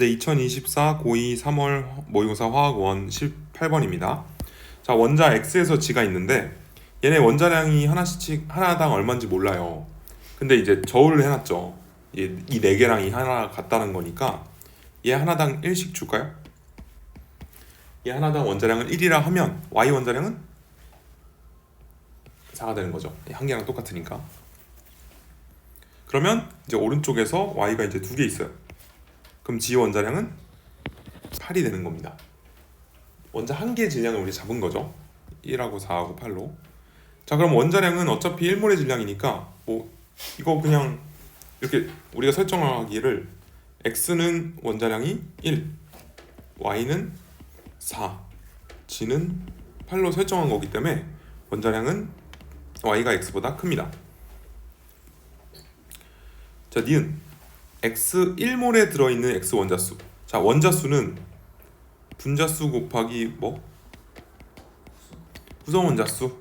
네, 2024 고2 3월 모의고사 화학원 18번입니다. 자, 원자 X에서 G가 있는데 얘네 원자량이 하나씩 하나당 얼마인지 몰라요. 근데 이제 저울을 해놨죠. 이 네 개랑 이 하나 같다는 거니까 얘 하나당 1씩 줄까요? 얘 하나당 원자량을 1이라 하면 Y 원자량은 4가 되는 거죠. 한 개랑 똑같으니까. 그러면 이제 오른쪽에서 Y가 이제 두 개 있어요. 그럼 G 원자량은 8이 되는 겁니다. 원자 한 개의 질량을 우리 잡은 거죠. 1하고 4하고 8로. 자, 그럼 원자량은 어차피 1몰의 질량이니까 뭐 이거 그냥 이렇게 우리가 설정하기를 x는 원자량이 1, y는 4, g는 8로 설정한 거기 때문에 원자량은 y가 x보다 큽니다. 자, 니은 x 1몰에 들어있는 x 원자수. 자, 원자수는 분자수 곱하기 뭐? 구성 원자수.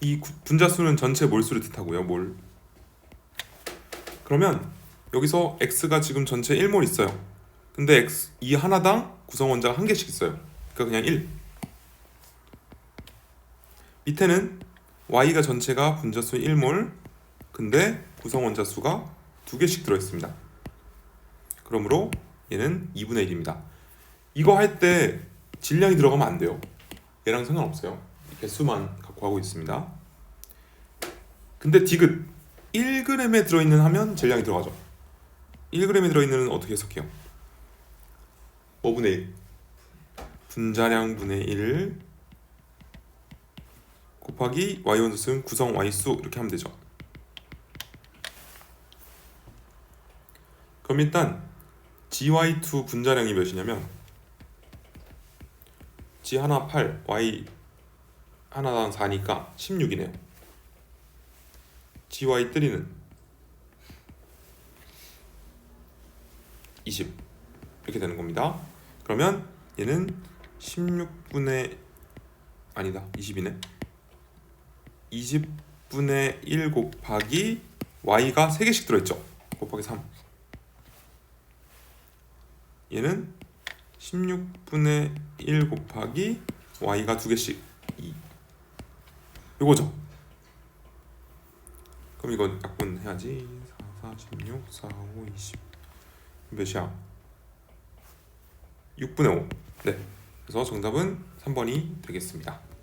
이 구- 분자수는 전체 몰수를 뜻하고요. 몰. 그러면 여기서 x가 지금 전체 1몰 있어요. 근데 x 이 하나당 구성 원자가 한 개씩 있어요. 그러니까 그냥 1. 밑에는 y가 전체가 분자수 1몰 근데 구성 원자 수가 두 개씩 들어 있습니다. 그러므로 얘는 2분의 1입니다. 이거 할 때 질량이 들어가면 안 돼요. 얘랑 상관없어요. 개수만 갖고 하고 있습니다. 근데 디귿 1g에 들어있는 하면 질량이 들어가죠. 1g에 들어있는 어떻게 해석해요? 5분의 1 분자량 분의 1 곱하기 y 원수는 구성 y수 이렇게 하면 되죠. 그럼 일단 GY2 분자량이 몇이냐면 G 하나 8, Y 하나당 4니까 16이네요. GY3는 20 이렇게 되는 겁니다. 그러면 얘는 16분의 아니다 20이네. 20분의 1 곱하기 y가 3개씩 들어있죠. 곱하기 3. 얘는 16분의 1 곱하기 y가 두 개씩 2. 요거죠. 그럼 이건 약분 해야지. 4, 4, 16, 4, 5, 20. 몇이야? 6분의 5. 네. 그래서 정답은 3번이 되겠습니다.